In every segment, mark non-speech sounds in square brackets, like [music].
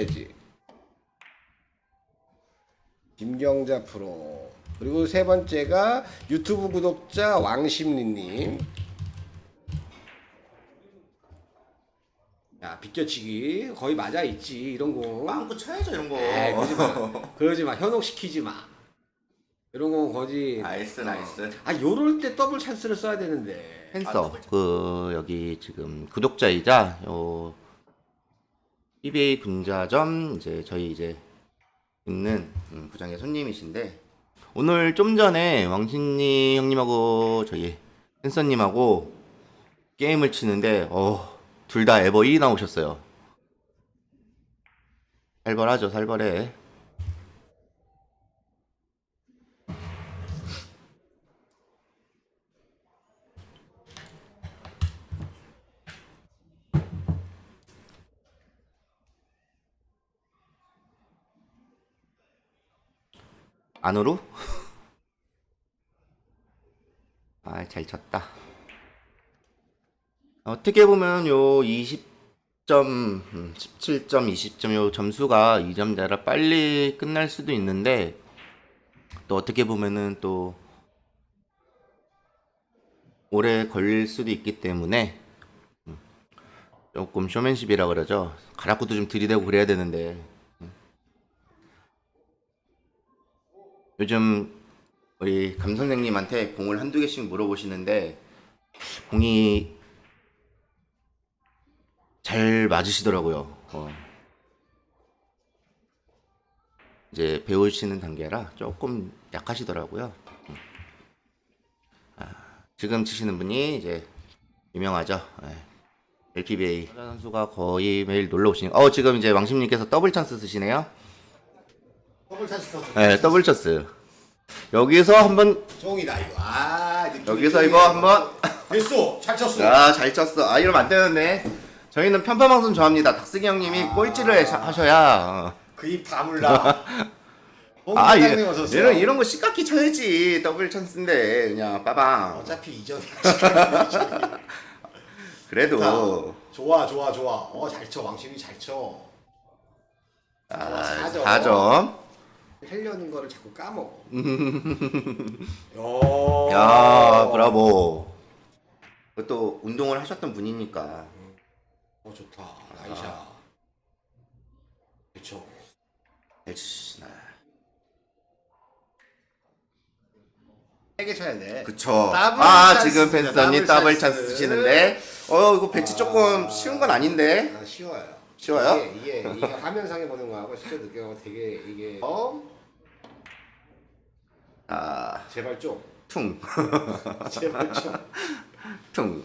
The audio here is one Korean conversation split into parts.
해야지. 김경자 프로. 그리고 세 번째가 유튜브 구독자 왕심리님. 야 비껴치기 거의 맞아 있지 이런 거. 빵꾸 쳐야죠 이런 거. 에이, 그러지 마. [laughs] 그러지 마. 현혹시키지 마. 이런 거 거지. 나이스 나이스. 아 요럴 때 더블 찬스를 써야 되는데. 팬서 그 여기 지금 구독자이자 요 eBay 분자점 이제 저희 이제 있는 음, 부장의 손님이신데 오늘 좀 전에 왕신님 형님하고 저희 팬서님하고 게임을 치는데 어 둘 다 에버 1이 나오셨어요. 살벌하죠 살벌해. 안으로? 아, 잘 쳤다. 어떻게 보면 요 20점, 음, 17점, 20점 요 점수가 2점자라 빨리 끝날 수도 있는데 또 어떻게 보면은 또 오래 걸릴 수도 있기 때문에 음, 조금 쇼맨십이라 그러죠. 가락구도 좀 들이대고 그래야 되는데 요즘 우리 감 선생님한테 공을 한두 개씩 물어보시는데 공이 잘 맞으시더라고요. 어. 이제 배우시는 단계라 조금 약하시더라고요. 음. 아, 지금 치시는 분이 이제 유명하죠. 예. LPBA 선수가 거의 매일 놀러 오시니까 어 지금 이제 왕심님께서 더블 찬스 쓰시네요. 더블 찬스 써. 네, 더블 쳤어요. 여기서 한번 쫑이다 이거. 아 여기서 이거 한번 됐어. 잘 쳤어. 아, 잘 쳤어. 아, 이러면 안 되는데. 저희는 편파 방송 좋아합니다. 닥스기 형님이 꼴찌를 해- 하셔야. 그입 다물라. 어. [laughs] 아, 얘, 얘는 이런 거 시각기 쳐야지. 더블 찬스인데. 그냥 빠방. 어차피 이점. [laughs] 그래도. 좋아 좋아 좋아. 어잘 쳐. 왕심이 잘 쳐. 아, 사점. 4점. 하려는 거를 자꾸 까먹어. 야, 야, 브라보. 또 운동을 하셨던 분이니까. 어 좋다. 나이샤. 잘 치시나. 세개 쳐야 돼. 그쵸. 더블 아, 찬스, 지금 팬서님 더블 더블 찬스. 찬스 쓰시는데. 어, 이거 배치 조금 쉬운 건 아닌데. 아, 쉬워요. 쉬워요? 이게, 이게, 이게 화면상에 보는 거하고 실제 느껴보면 되게 이게 어 아, 제발 좀 퉁. [laughs] 제발 좀. 퉁.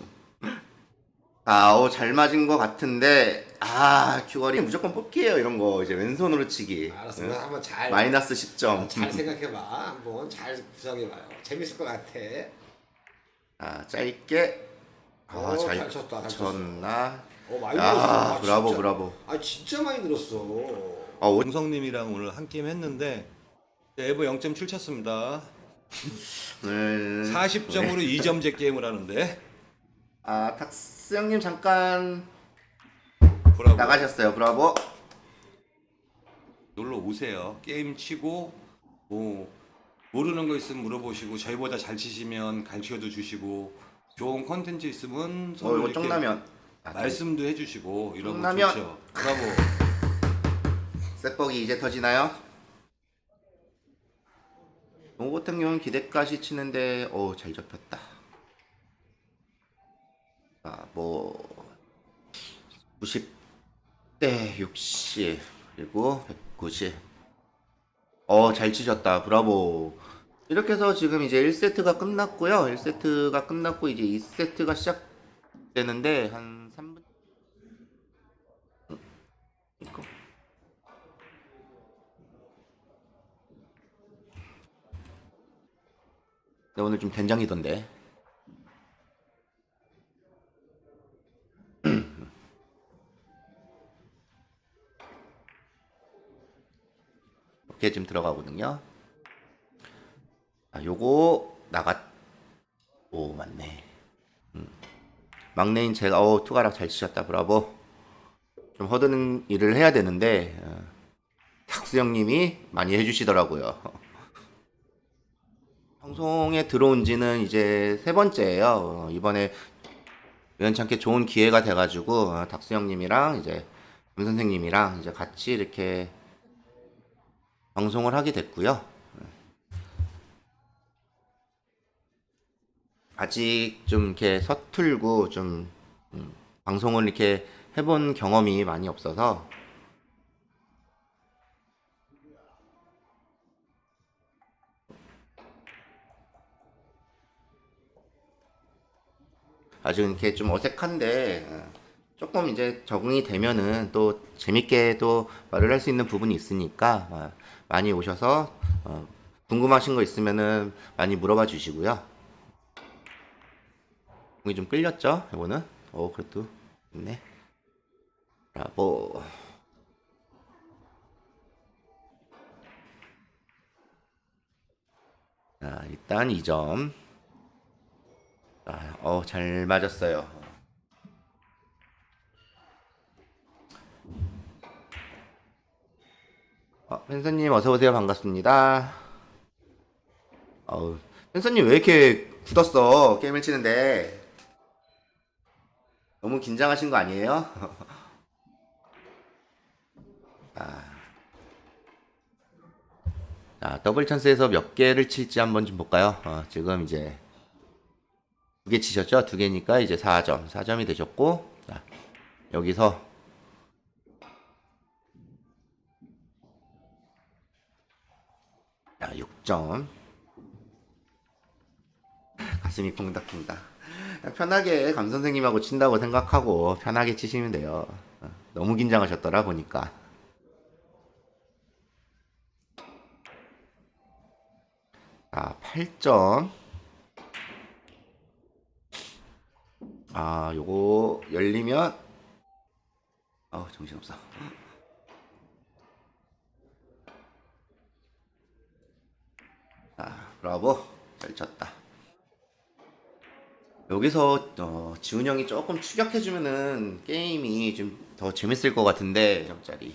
아, 오, 잘 맞은 것 같은데, 아, 큐거리 무조건 뽑기예요 이런 거. 이제 왼손으로 치기. 알았어. 응? 한번 잘 마이너스 10점. 잘 생각해봐. 한번 잘 구성해봐요. 재밌을 것 같아. 아, 짧게. 아, 어, 잘, 쳤다, 잘 쳤나? 어 많이 야, 늘었어. 아, 브라보, 진짜. 브라보. 아 진짜 많이 늘었어. 아, 오, 동성님이랑 오늘 한 게임 했는데 에버 0.7 쳤습니다. 오늘. 40점으로 2점제 게임을 하는데 아, 탁스 형님 잠깐 브라보 나가셨어요. 브라보. 놀러 오세요. 게임 치고 뭐 모르는 거 있으면 물어보시고 저희보다 잘 치시면 가르쳐도 주시고 좋은 컨텐츠 있으면 어, 서로 이거 이렇게 쫑라면. 아, 말씀도 해주시고 이런 거 쫑라면. 좋죠. 브라보. [laughs] 셋버기 이제 터지나요? 농구 같은 경우는 기대까지 치는데 어우 잘 접혔다 아뭐 90대 60 그리고 190 어 잘 치셨다 브라보 이렇게 해서 지금 이제 1세트가 끝났고요 1세트가 끝났고 이제 2세트가 시작되는데 한 3분 이거 네, 오늘 좀 된장이던데. 이렇게 지금 들어가거든요. 아, 요거 나갔. 오 맞네. 음. 막내인 제가 어 투가락 잘 치셨다 브라보. 좀 허드는 일을 해야 되는데 어, 탁수 형님이 많이 해주시더라고요. 방송에 들어온 지는 이제 세 번째예요. 어, 이번에 우연찮게 좋은 기회가 돼가지고 어, 탁수 형님이랑 이제 김 선생님이랑 이제 같이 이렇게 방송을 하게 됐고요. 아직 좀 이렇게 서툴고 좀 음, 방송을 이렇게 해본 경험이 많이 없어서 아직 이렇게 좀 어색한데 어, 조금 이제 적응이 되면은 또 재밌게 또 말을 할 수 있는 부분이 있으니까 어, 많이 오셔서 어, 궁금하신 거 있으면은 많이 물어봐 주시고요. 공이 좀 끌렸죠? 이거는? 어 그래도 있네. 브라보. 자 일단 2점. 아, 어, 잘 맞았어요. 어, 펜서님 어서 오세요. 반갑습니다. 어우, 펜서님 왜 이렇게 굳었어? 게임을 치는데. 너무 긴장하신 거 아니에요? [laughs] 아. 자, 더블 찬스에서 몇 개를 칠지 한번 좀 볼까요? 어, 지금 이제 두 개 치셨죠? 두 개니까 이제 4점. 4점이 되셨고, 자, 여기서 자, 6점. [laughs] 가슴이 콩닥콩닥. 편하게 감 선생님하고 친다고 생각하고 편하게 치시면 돼요. 어, 너무 긴장하셨더라 보니까. 자, 8점. 아, 요거 열리면 아, 정신없어. 아, 브라보. 잘 쳤다. 여기서 어, 지훈 형이 조금 추격해주면은 게임이 좀 더 재밌을 것 같은데 0짜리.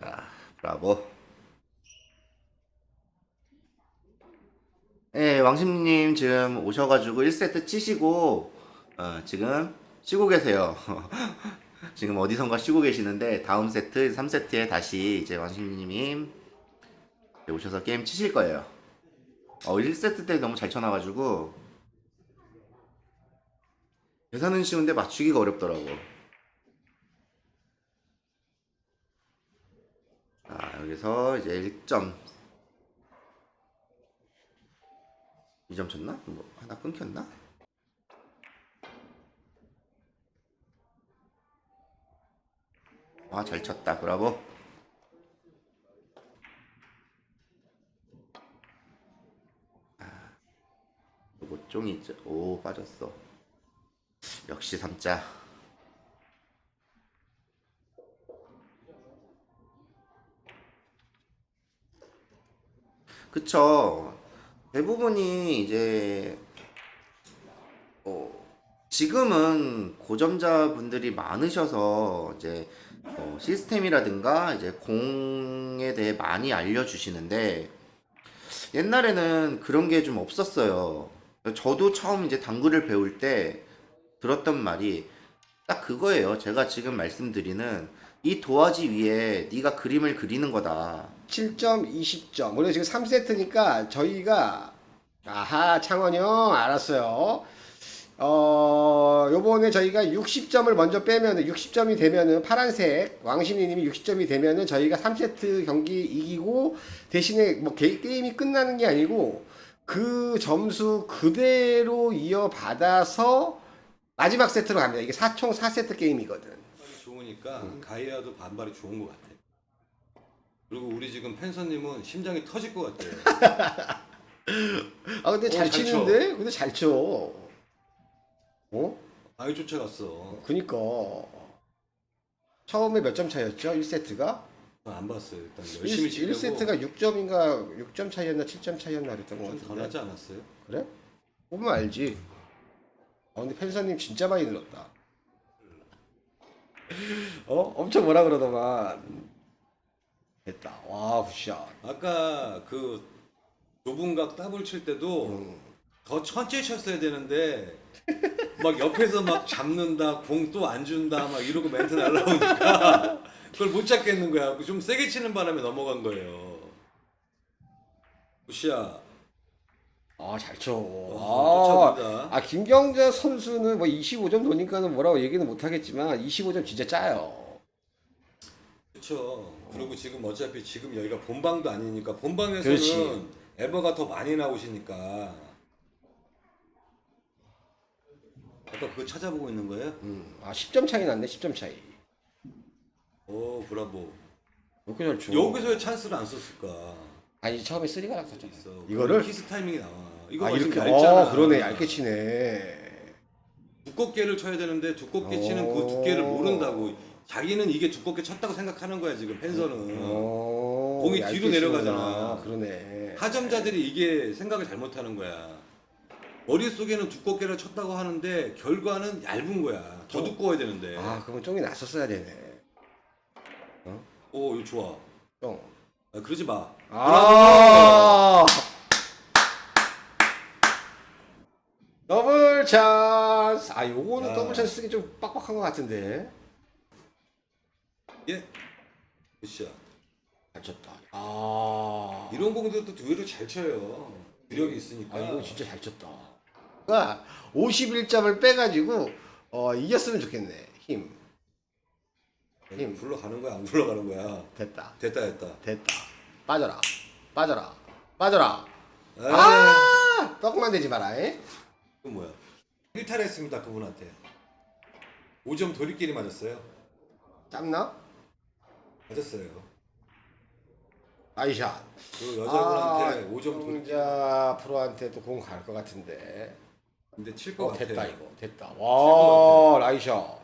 아, 브라보. 네, 왕심님 지금 오셔가지고 1세트 치시고 어, 지금 쉬고 계세요. [laughs] 지금 어디선가 쉬고 계시는데 다음 세트 3세트에 다시 이제 왕심님이 오셔서 게임 치실 거예요. 어, 1세트 때 너무 잘 쳐놔가지고 계산은 쉬운데 맞추기가 어렵더라고. 자, 여기서 이제 1점 2점 쳤나? 뭐 하나 끊겼나? 아, 잘 쳤다. 브라보. 아, 요거 쫑이 있죠. 오, 빠졌어. 역시 삼자. 그쵸. 대부분이 이제 어, 지금은 고점자분들이 많으셔서 이제 어, 시스템이라든가 이제 공에 대해 많이 알려주시는데 옛날에는 그런 게 좀 없었어요. 저도 처음 이제 당구를 배울 때 들었던 말이 딱 그거예요. 제가 지금 말씀드리는 이 도화지 위에 네가 그림을 그리는 거다. 7점, 20점. 우리가 지금 3세트니까 저희가 아하 창원이 형 알았어요. 어 요번에 저희가 60점을 먼저 빼면은 60점이 되면은 파란색 왕신이님이 60점이 되면은 저희가 3세트 경기 이기고 대신에 뭐 게, 게임이 끝나는 게 아니고 그 점수 그대로 이어받아서 마지막 세트로 갑니다. 이게 4총 4세트 게임이거든. 좋으니까 가이아도 반발이 좋은 것 같아. 그리고 우리 지금 펜서님은 심장이 터질 것 같아요. [laughs] 아 근데 어, 잘잘 치는데? 근데 잘 쳐. 어? 아이 쫓아갔어. 그니까 처음에 몇 점 차였죠? 1세트가? 안 봤어요. 일단 열심히 1, 치려고. 1세트가 6점인가 6점 차이였나 7점 차이였나 그랬던 것 좀더 같은데 나지 않았어요? 그래? 보면 알지. 아 근데 펜서님 진짜 많이 늘었다. 어? 엄청 뭐라 그러더만. 됐다. 와 굿샷. 아까 그 좁은 각 더블 칠 때도 음. 더 천천히 쳤어야 되는데 막 옆에서 막 잡는다 공 또 안 준다 막 이러고 멘트 날라오니까 [laughs] 그걸 못 잡겠는 거야 좀 세게 치는 바람에 넘어간 거예요 우시야 아, 잘 쳐. 어, 아, 쫓아온다. 아, 김경재 선수는 뭐 25점 노니까는 뭐라고 얘기는 못 하겠지만 25점 진짜 짜요. 그렇죠 그리고 지금 어차피 지금 여기가 본방도 아니니까 본방에서는 그렇지. 에버가 더 많이 나오시니까 아까 그거 찾아보고 있는 거예요? 음. 아, 10점 차이 났네. 10점 차이. 오 브라보 이렇게 잘 쳐. 여기서 왜 찬스를 안 썼을까? 아니, 처음에 쓰리가 났었잖아. 있어. 이거를 키스 타이밍이 나와. 이거 아, 이렇게 얇잖아. 어, 그러네. 얇게 치네. 두껍게를 쳐야 되는데 두껍게 치는 그 오. 두께를 모른다고. 자기는 이게 두껍게 쳤다고 생각하는 거야 지금 펜서는. 어. 공이 얇게 뒤로 내려가잖아. 치는구나. 그러네. 하점자들이 이게 생각을 잘못하는 거야. 머릿속에는 두껍게를 쳤다고 하는데 결과는 얇은 거야. 더 어. 두꺼워야 되는데. 아, 그러면 쫑이 났었어야 되네. 오 이거 좋아. 쫑. 아, 그러지 마. 아. 더블 찬스. 아, 요거는 야. 더블 찬스 쓰기 좀 빡빡한 것 같은데. 예. 굿샷. 잘 쳤다. 아. 이런 공들도 의외로 잘 쳐요. 위력이 있으니까. 아, 이거 진짜 잘 쳤다. 가 51점을 빼가지고 어, 이겼으면 좋겠네. 힘. 힘 굴러가는 거야 안 굴러가는 거야. 됐다. 됐다 됐다. 됐다. 빠져라. 빠져라. 빠져라. 아. 아! 떡만 되지 마라. 에? 그 뭐야? 일탈했습니다 그분한테. 5점 돌이끼리 맞았어요. 짬나? 맞았어요. 아이샷. 그 여자분한테 아, 5점 돌이끼리. 동자 프로한테 또 공 갈 것 같은데. 근데 칠 것 어, 같아. 됐다 이거. 됐다. 와, 라이샷.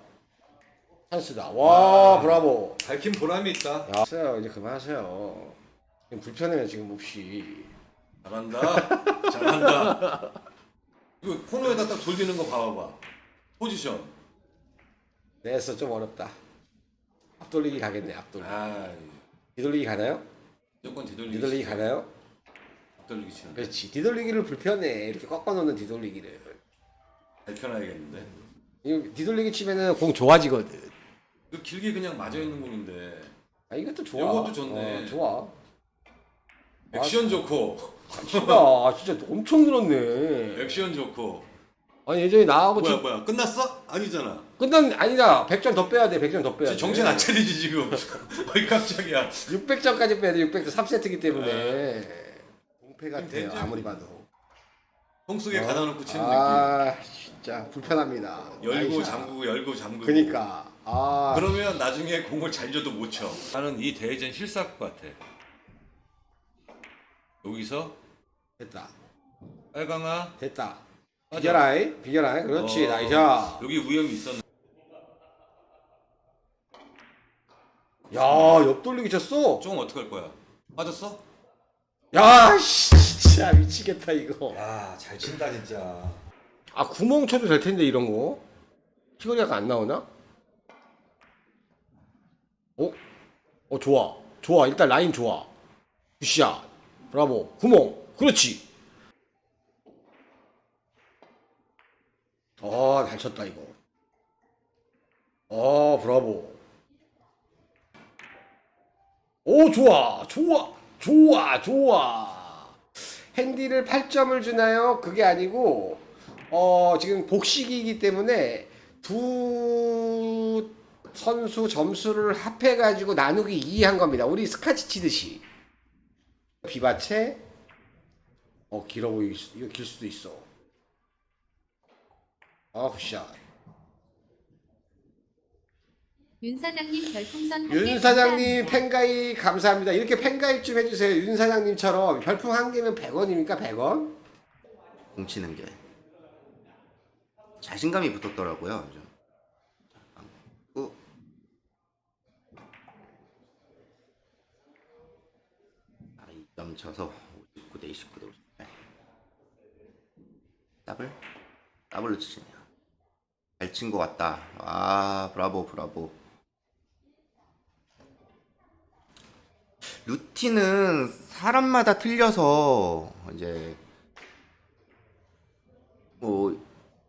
찬스다. 와, 브라보. 밝힌 보람이 있다. 야, 하세요. 이제 그만하세요. 지금 불편해요 지금 몹시. 잘한다. 잘한다. 이거 코너에다 딱 돌리는 거 봐봐봐. 포지션. 됐어 좀 어렵다. 앞돌리기 가겠네 앞돌리. 아, 뒤돌리기 가나요? 무조건 뒤돌리기. 뒤돌리기 가나요? 뒤돌리기 치는. 그렇지. 뒤돌리기를 불편해. 이렇게 꺾어놓는 뒤돌리기를. 밝혀놔야겠는데. 이 뒤돌리기 치면은 공 좋아지거든. 이거 길게 그냥 맞아 있는 공인데. 아 이것도 좋아. 요것도 좋네. 어, 좋아. 액션 좋고, 진짜 아, 진짜 엄청 늘었네. [laughs] 액션 좋고. 아니 예전에 나하고 뭐야 지- 뭐야 끝났어? 아니잖아. 끝난 아니다. 100점 더 빼야 돼. 100점 더 빼야 돼. 지금 정신 안 차리지 지금. [laughs] 어이 깜짝이야. 600점까지 빼야 돼. 600점 3세트기 때문에 공패 같아요. 된장. 아무리 봐도. 통 속에 가다 놓고 치는 아 진짜 불편합니다. 느낌. 열고 나이샷. 잠그고 열고 잠그고. 그니까 아 그러면 나중에 공을 잘 줘도 못 쳐. 나는 이 대회전 실수할 것 같아. 여기서 됐다. 빨강아 됐다. 비결아이 비결아이 그렇지 어, 나이샤. 여기 위험이 있었는데 야 옆 돌리기 쳤어. 쫑 어떻게 할 거야? 맞았어? 야 씨, 진짜 미치겠다 이거. 야 잘 친다 진짜. 아 구멍 쳐도 될 텐데 이런 거. 피거리가 안 나오나? 어? 어 좋아 좋아 일단 라인 좋아. 굿샷 브라보 구멍 그렇지. 어잘 쳤다 이거. 어 브라보. 오 좋아 좋아 좋아 좋아 핸디를 8점을 주나요? 그게 아니고 어 지금 복식이기 때문에 두 선수 점수를 합해 가지고 나누기 2 한 겁니다. 우리 스카치 치듯이 비바체 어 길어 보이 이거 길 수도 있어. 아 굿샷. 윤 사장님 별풍선 한개 윤 사장님 감사합니다. 팬가입 감사합니다. 이렇게 팬가입 좀 해주세요. 윤 사장님처럼 별풍 한 개면 100원입니까? 100원? 공 치는 게 자신감이 붙었더라고요. 좀. 우. 아, 2점 쳐서 59 대 29 대 58. 더블 더블로 치시네요. 잘 친 것 같다. 아 브라보 브라보. 루틴은 사람마다 틀려서 이제 뭐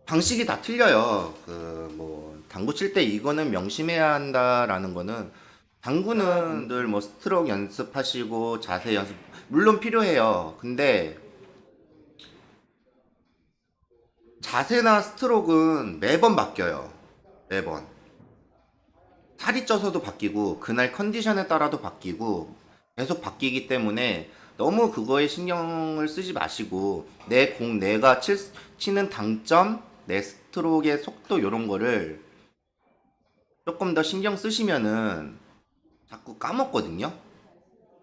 방식이 다 틀려요. 그 뭐 당구 칠 때 이거는 명심해야 한다라는 거는 당구는 늘 뭐 스트로크 연습하시고 자세 연습 물론 필요해요. 근데 자세나 스트로크는 매번 바뀌어요. 매번. 살이 쪄서도 바뀌고 그날 컨디션에 따라도 바뀌고 계속 바뀌기 때문에 너무 그거에 신경을 쓰지 마시고 내 공 내가 칠, 치는 당점 내 스트로크의 속도 이런 거를 조금 더 신경 쓰시면은 자꾸 까먹거든요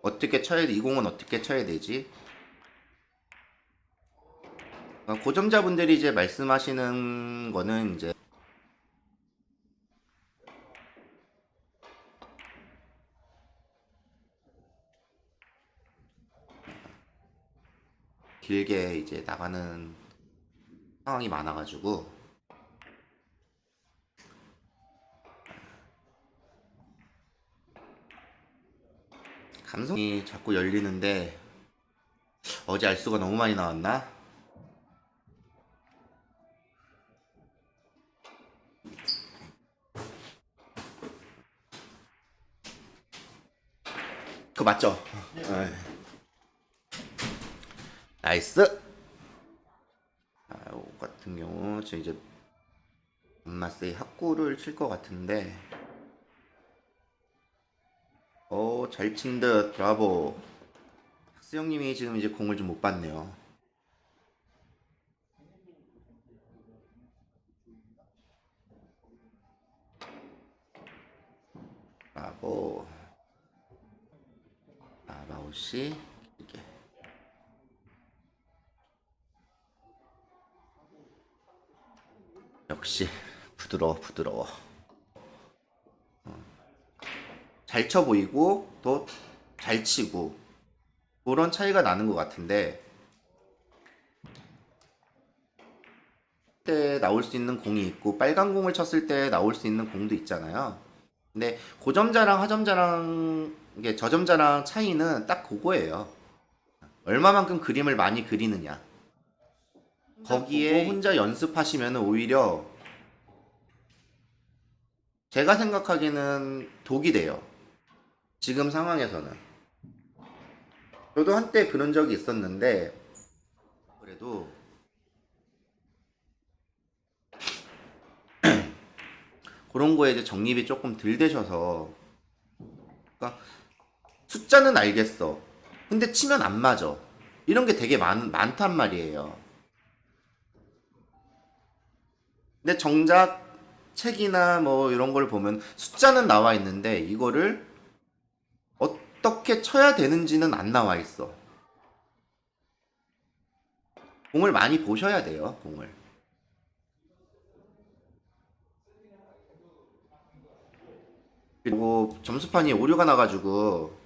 어떻게 쳐야 돼? 이 공은 어떻게 쳐야 되지 어, 고점자분들이 이제 말씀하시는 거는 이제 길게 이제 나가는 상황이 많아가지고 감성이 자꾸 열리는데 어제 알수가 너무 많이 나왔나? 그거 맞죠? 네. 나이스. 아, 요 같은 경우 저 이제 엄마세이 학구를 칠 것 같은데. 오, 잘 친 듯. 브라보. 학수 형님이 지금 이제 공을 좀 못 봤네요. 브라보. 아바웃이 길게. 역시 부드러워 부드러워 어. 잘쳐 보이고 또 잘 치고 그런 차이가 나는 것 같은데 때 나올 수 있는 공이 있고 빨간 공을 쳤을 때 나올 수 있는 공도 있잖아요 근데 고점자랑 하점자랑 이게 저점자랑 차이는 딱 그거예요 얼마만큼 그림을 많이 그리느냐 거기에 혼자 연습하시면 오히려 제가 생각하기에는 독이 돼요. 지금 상황에서는. 저도 한때 그런 적이 있었는데 그래도 [clears throat] 그런 거에 이제 정립이 조금 덜 되셔서 그러니까 숫자는 알겠어. 근데 치면 안 맞아. 이런 게 되게 많, 많단 말이에요. 근데 정작 책이나 뭐 이런 걸 보면 숫자는 나와 있는데 이거를 어떻게 쳐야 되는지는 안 나와 있어. 공을 많이 보셔야 돼요, 공을. 그리고 점수판이 오류가 나가지고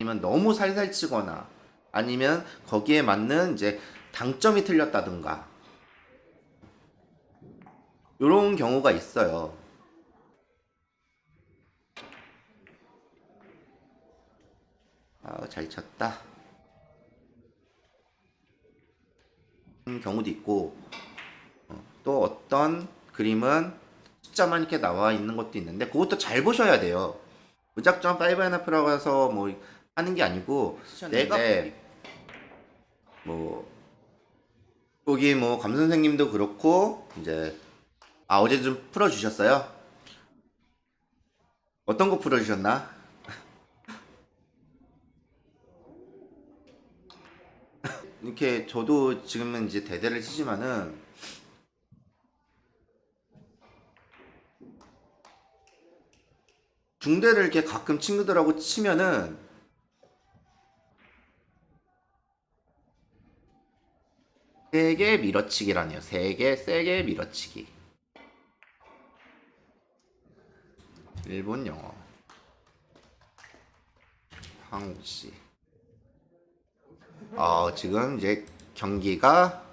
아니면 너무 살살 치거나 아니면 거기에 맞는 이제 당점이 틀렸다든가 이런 경우가 있어요. 아, 잘 쳤다. 음, 경우도 있고 어, 또 어떤 그림은 숫자만 이렇게 나와 있는 것도 있는데 그것도 잘 보셔야 돼요. 무작정 파이브 앤 하프라고 해서 뭐 하는 게 아니고 내가 뭐 거기 뭐 감 선생님도 그렇고 이제 아 어제 좀 풀어 주셨어요? 어떤 거 풀어 주셨나? [laughs] 이렇게 저도 지금은 이제 대대를 치지만은 중대를 이렇게 가끔 친구들하고 치면은 세게 밀어치기라니요. 세게 세게 밀어치기. 일본 영어. 황우 씨. 어, 지금 이제 경기가